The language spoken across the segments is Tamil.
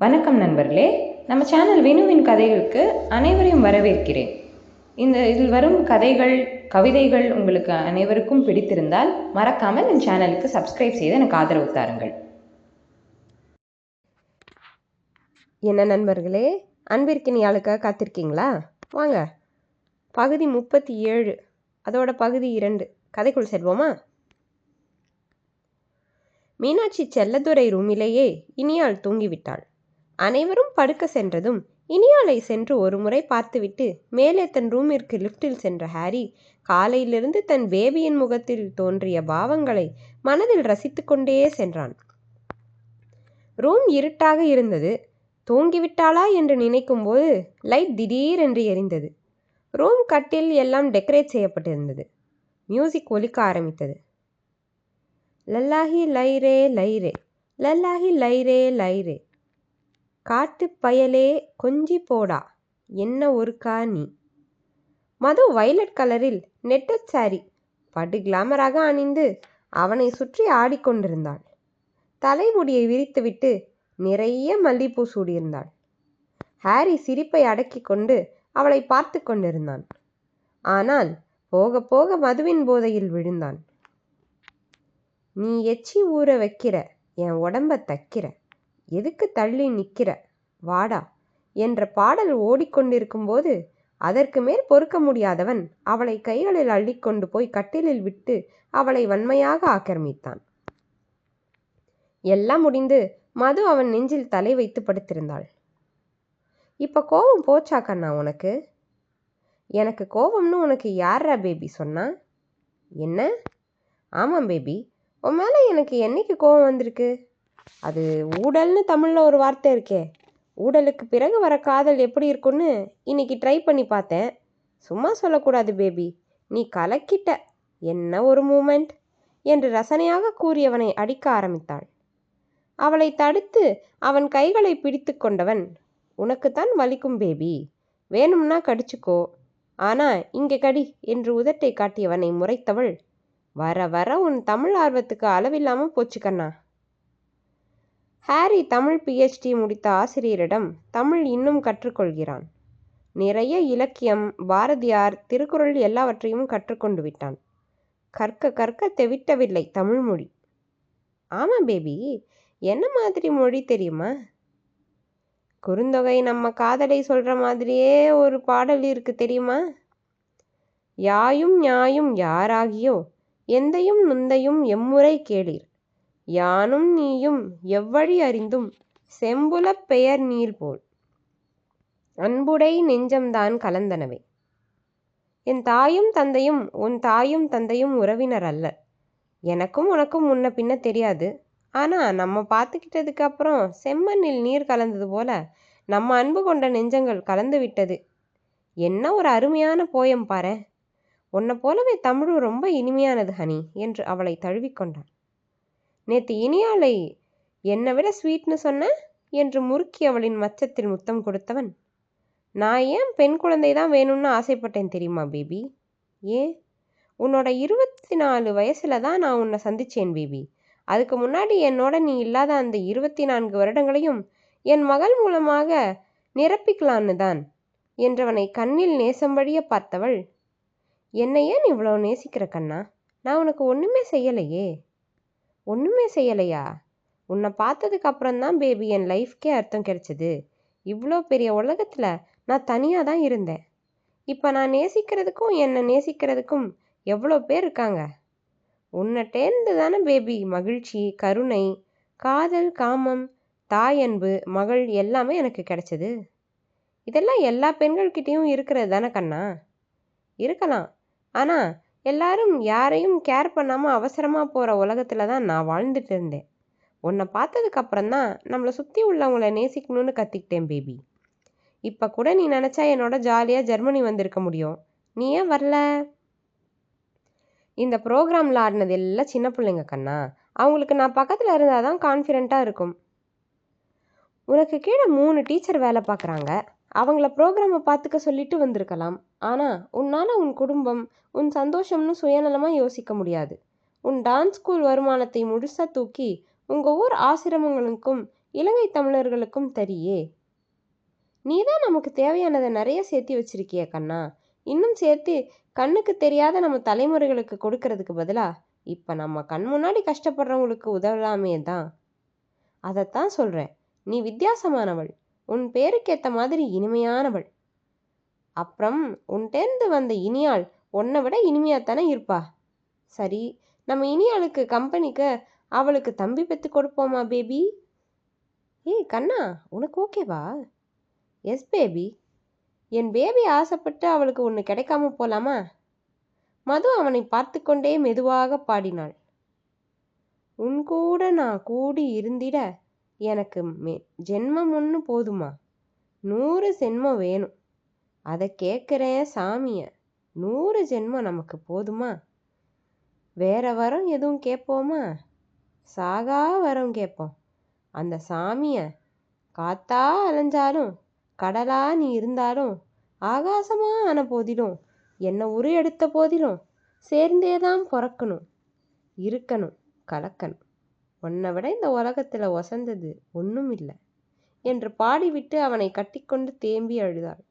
வணக்கம் நண்பர்களே. நம்ம சேனல் வினுவின் கதைகளுக்கு அனைவரையும் வரவேற்கிறேன். இந்த இதில் வரும் கதைகள் கவிதைகள் உங்களுக்கு அனைவருக்கும் பிடித்திருந்தால் மறக்காமல் என் சேனலுக்கு சப்ஸ்கிரைப் செய்து எனக்கு ஆதரவு தாருங்கள். என்ன நண்பர்களே? அன்பிற்கினி ஆளுக்காக காத்திருக்கீங்களா? வாங்க. பகுதி முப்பத்தி ஏழு. அதோட பகுதி இரண்டு. கதைக்குள் செல்வோமா? மீனாட்சி செல்லதுரை ரூமிலேயே இனியாள் தூங்கிவிட்டாள். அனைவரும் படுக்க சென்றதும் இனியாலை சென்று ஒரு முறை பார்த்துவிட்டு மேலே தன் ரூமிற்கு லிஃப்டில் சென்ற ஹாரி காலையிலிருந்து தன் பேபியின் முகத்தில் தோன்றிய பாவங்களை மனதில் ரசித்துக்கொண்டே சென்றான். ரூம் இருட்டாக இருந்தது. தூங்கிவிட்டாளா என்று நினைக்கும்போது லைட் திடீரென்று எரிந்தது. ரூம் கட்டில் எல்லாம் டெக்கரேட் செய்யப்பட்டிருந்தது. மியூசிக் ஒலிக்க ஆரம்பித்தது. லல்லாஹி லைரே லைரே. லல்லாஹி லைரே லைரே. காட்டுப் பயலே கொஞ்சி போடா என்ன ஒருக்கா நீ? மது வயலட் கலரில் நெட்டட் சாரி படு கிளாமராக அணிந்து அவனை சுற்றி ஆடிக்கொண்டிருந்தாள் தலைமுடியை விரித்துவிட்டு நிறைய மல்லிப்பூ சூடியிருந்தாள். ஹாரி சிரிப்பை அடக்கிக் கொண்டு அவளை பார்த்து கொண்டிருந்தான். ஆனால் போக போக மதுவின் போதையில் விழுந்தான். நீ எச்சி ஊற வைக்கிற? என் உடம்ப தைக்கிற? எதுக்கு தள்ளி நிற்கிற வாடா. என்ற பாடல் ஓடிக்கொண்டிருக்கும்போது அதற்கு மேல் பொறுக்க முடியாதவன் அவளை கைகளில் அள்ளிக்கொண்டு போய் கட்டிலில் விட்டு அவளை வன்மையாக ஆக்கிரமித்தான். எல்லாம் முடிந்து மது அவன் நெஞ்சில் தலை வைத்து படுத்திருந்தாள். இப்ப கோபம் போச்சா கண்ணா உனக்கு? எனக்கு கோபம்னு உனக்கு யாரா பேபி? சொன்னா. என்ன? ஆமாம் பேபி. உன் மேலே எனக்கு என்னைக்கு கோபம் வந்திருக்கு? அது ஊடல்னு தமிழில் ஒரு வார்த்தை இருக்கே. ஊடலுக்கு பிறகு வர காதல் எப்படி இருக்குன்னு இன்னைக்கு ட்ரை பண்ணி பார்த்தேன். சும்மா சொல்லக்கூடாது பேபி நீ கலக்கிட்ட. என்ன ஒரு மூமெண்ட் என்று ரசனையாக கூறியவனை அடிக்க ஆரம்பித்தாள். அவளை தடுத்து அவன் கைகளை பிடித்து கொண்டவன் உனக்குத்தான் வலிக்கும் பேபி வேணும்னா கடிச்சுக்கோ. ஆனா இங்கே கடி என்று உதட்டை காட்டியவனை முறைத்தவள் வர வர உன் தமிழ் ஆர்வத்துக்கு அளவில்லாமல் போச்சு கண்ணா. ஹாரி தமிழ் பிஹெச்டி முடித்த ஆசிரியரிடம் தமிழ் இன்னும் கற்றுக்கொள்கிறான். நிறைய இலக்கியம் பாரதியார் திருக்குறள் எல்லாவற்றையும் கற்றுக்கொண்டு விட்டான். கற்க கற்க தெவிட்டவில்லை தமிழ் மொழி. ஆமாம் பேபி என்ன மாதிரி மொழி தெரியுமா? குறுந்தொகை நம்ம காதலை சொல்ற மாதிரியே ஒரு பாடல் இருக்கு தெரியுமா? யாயும் ஞாயும் யாராகியோ எந்தையும் நுந்தையும் எம்முறை கேளீர். யானும் நீயும் எவ்வழி அறிந்தும் செம்புலப் பெயர் நீர் போல். அன்புடை நெஞ்சம்தான் கலந்தனவே. என் தாயும் தந்தையும் உன் தாயும் தந்தையும் உறவினர் அல்ல. எனக்கும் உனக்கும் முன்ன பின்ன தெரியாது. ஆனா நம்ம பார்த்துக்கிட்டதுக்கு அப்புறம் செம்மண்ணில் நீர் கலந்தது போல நம்ம அன்பு கொண்ட நெஞ்சங்கள் கலந்து விட்டது. என்ன ஒரு அருமையான போயம் பாரு உன்னை போலவே தமிழும் ரொம்ப இனிமையானது ஹனி என்று அவளை தழுவிக்கொண்டான் நேத்து இனியாலை என்னை விட ஸ்வீட்னு சொன்ன? என்று முறுக்கி அவளின் மச்சத்தில் முத்தம் கொடுத்தவன். நான் ஏன் பெண் குழந்தை தான் வேணும்னு ஆசைப்பட்டேன் தெரியுமா பேபி? ஏன் உன்னோட இருபத்தி நாலு வயசில் தான் நான் உன்னை சந்திச்சேன் பேபி. அதுக்கு முன்னாடி என்னோட நீ இல்லாத அந்த இருபத்தி நான்கு வருடங்களையும் என் மகள் மூலமாக நிரப்பிக்கலான்னு தான் என்றவனை கண்ணில் நேசம்படிய பார்த்தவள் என்னை ஏன் இவ்வளோ நேசிக்கிற கண்ணா? நான் உனக்கு ஒன்றுமே செய்யலையே. ஒன்றுமே செய்யலையா? உன்னை பார்த்ததுக்கு அப்புறம்தான் பேபி என் லைஃப்க்கே அர்த்தம் கிடைச்சது. இவ்வளோ பெரிய உலகத்தில் நான் தனியாக தான் இருந்தேன். இப்போ நான் நேசிக்கிறதுக்கும் என்னை நேசிக்கிறதுக்கும் எவ்வளோ பேர் இருக்காங்க? உன்னிட்டேர்ந்து தானே பேபி மகிழ்ச்சி கருணை காதல் காமம் தாய் அன்பு மகள் எல்லாமே எனக்கு கிடைச்சது. இதெல்லாம் எல்லா பெண்கள்கிட்டேயும் இருக்கிறது தானே கண்ணா? இருக்கலாம். ஆனால் எல்லாரும் யாரையும் கேர் பண்ணாமல் அவசரமாக போகிற உலகத்தில் தான் நான் வாழ்ந்துட்டு இருந்தேன். உன்னை பார்த்ததுக்கப்புறம் தான் நம்மளை சுற்றி உள்ளவங்களை நேசிக்கணும்னு கற்றுக்கிட்டேன் பேபி இப்போ கூட நீ நினச்சா என்னோட ஜாலியாக ஜெர்மனி வந்திருக்க முடியும். நீ ஏன் வரல? இந்த ப்ரோக்ராமில் ஆடினது எல்லாம் சின்ன பிள்ளைங்க கண்ணா. அவங்களுக்கு நான் பக்கத்தில் இருந்தால் தான் கான்ஃபிடெண்ட்டாக இருக்கும். உனக்கு கீழே மூணு டீச்சர் வேலை பார்க்குறாங்க. அவங்கள ப்ரோக்ராமை பார்த்துக்க சொல்லிட்டு வந்திருக்கலாம். ஆனால் உன்னால் உன் குடும்பம் உன் சந்தோஷம்னு சுயநலமாக யோசிக்க முடியாது. உன் டான்ஸ் ஸ்கூல் வருமானத்தை முழுசாக தூக்கி உங்கள் ஊர் ஆசிரமங்களுக்கும் இலங்கை தமிழர்களுக்கும் தரியே. நீதான் நமக்கு தேவையானதை நிறைய சேர்த்து வச்சிருக்கிய கண்ணா. இன்னும் சேர்த்து கண்ணுக்கு தெரியாத நம்ம தலைமுறைகளுக்கு கொடுக்கறதுக்கு பதிலா இப்போ நம்ம கண் முன்னாடி கஷ்டப்படுறவங்களுக்கு உதவலாமே தான். அதைத்தான் சொல்கிறேன் நீ வித்தியாசமானவள். உன் பேருக்கேற்ற மாதிரி இனிமையானவள். அப்புறம் உன்டேந்து வந்த இனியாள் உன்னை விட இனிமையாத்தானே இருப்பா? சரி நம்ம இனியாளுக்கு கம்பெனிக்கு அவளுக்கு தம்பி பெற்று கொடுப்போமா பேபி ஏய் கண்ணா உனக்கு ஓகேவா எஸ் பேபி என் பேபி ஆசைப்பட்டு அவளுக்கு ஒன்று கிடைக்காம போலாமா? மது அவனை பார்த்து கொண்டே மெதுவாக பாடினாள். உன் கூட நான் கூடி இருந்திட எனக்கு மெ ஜென்மம் ஒன்று போதுமா? நூறு சென்மம் வேணும். அதை கேட்குறேன் சாமிய நூறு ஜென்மம் நமக்கு போதுமா? வேற வரம் எதுவும் கேட்போமா சாகா வரம் கேட்போம் அந்த சாமிய காத்தா அலைஞ்சாலும் கடலா நீ இருந்தாலும் ஆகாசமா ஆன போதிலும் என்ன உரு எடுத்த போதிலும் சேர்ந்தே தான் பிறக்கணும் இருக்கணும் கலக்கணும். உன்னை விட இந்த உலகத்தில் ஒசந்தது ஒன்றும் இல்லை என்று பாடிவிட்டு அவனை கட்டிக்கொண்டு தேம்பி அழுதாள்.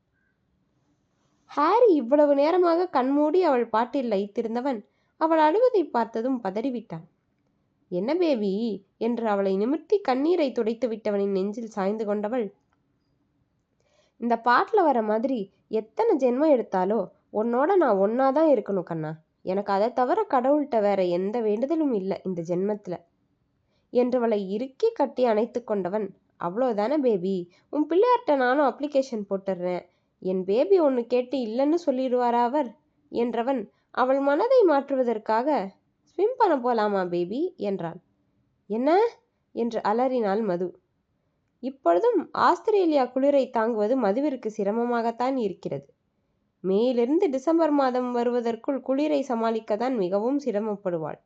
ஹாரி இவ்வளவு நேரமாக கண்மூடி அவள் பாட்டில் லயித்திருந்தவன் அவள் அழுவதை பார்த்ததும் பதறிவிட்டான் என்ன பேபி? என்று அவளை நிமிர்த்தி கண்ணீரை துடைத்து விட்டவனின் நெஞ்சில் சாய்ந்து கொண்டவள். இந்த பாட்டில் வர மாதிரி எத்தனை ஜென்மம் எடுத்தாலோ உன்னோட நான் ஒன்னா தான் இருக்கணும் கண்ணா. எனக்கு அதை தவிர கடவுள்கிட்ட வேற எந்த வேண்டுதலும் இல்லை இந்த ஜென்மத்தில். என்றவளை இறுக்கி கட்டி அணைத்து கொண்டவன். அவ்வளோதானே பேபி? உன் பிள்ளையார்கிட்ட நானும் அப்ளிகேஷன் போட்டுடுறேன் என் பேபி ஒன்று கேட்டு இல்லைன்னு சொல்லிடுவாரா அவர்? என்றவன் அவள் மனதை மாற்றுவதற்காக ஸ்விம் பண்ண போலாமா பேபி என்றான். என்ன? என்று அலறினாள் மது. இப்பொழுதும் ஆஸ்திரேலியா குளிரை தாங்குவது மதுவிற்கு சிரமமாகத்தான் இருக்கிறது. மேயிலிருந்து டிசம்பர் மாதம் வருவதற்குள் குளிரை சமாளிக்கத்தான் மிகவும் சிரமப்படுவாள்.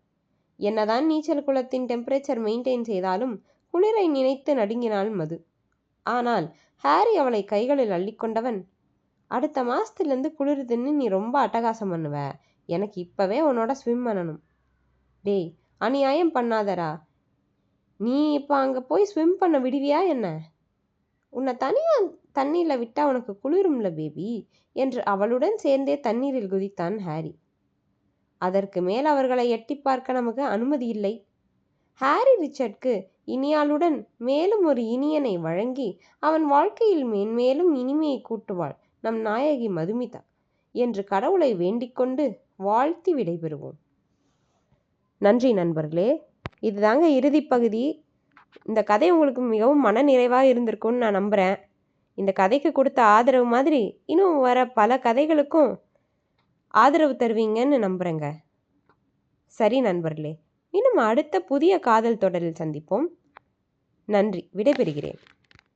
என்னதான் நீச்சல் குளத்தின் டெம்பரேச்சர் மெயின்டைன் செய்தாலும் குளிரை நினைத்து நடுங்கினாள் மது. ஆனால் ஹாரி அவளை கைகளில் அள்ளிக்கொண்டவன் அடுத்த மாதத்துலேருந்து குளிருதுன்னு நீ ரொம்ப அட்டகாசம் பண்ணுவ. எனக்கு இப்போவே உன்னோட ஸ்விம் பண்ணணும். டேய் அநியாயம் பண்ணாதடா. நீ இப்போ அங்கே போய் ஸ்விம் பண்ண விடுவியா என்ன? உன்னை தனியாக தண்ணீரில் விட்டால் உனக்கு குளிரும்ல பேபி என்று அவளுடன் சேர்ந்தே தண்ணீரில் குதித்தான் ஹாரி. அதற்கு மேல் அவர்களை எட்டி பார்க்க நமக்கு அனுமதி இல்லை. ஹாரி ரிச்சர்ட்க்கு இனியாளுடன் மேலும் ஒரு இனியனை வழங்கி அவன் வாழ்க்கையில் மேன்மேலும் இனிமையை கூட்டுவாள். நம் நாயகி மதுமிதா என்று கடவுளை வேண்டிக்கொண்டு வாழ்த்தி விடைபெறுவோம். நன்றி நண்பர்களே. இதுதாங்க இறுதி பகுதி. இந்த கதை உங்களுக்கு மிகவும் மன நிறைவாக இருந்திருக்கும்னு நான் நம்புகிறேன் இந்த கதைக்கு கொடுத்த ஆதரவு மாதிரி இன்னும் வர பல கதைகளுக்கும் ஆதரவு தருவீங்கன்னு நம்புகிறேங்க சரி நண்பர்களே இன்னும் அடுத்த புதிய காதல் தொடரில் சந்திப்போம். நன்றி விடைபெறுகிறேன்.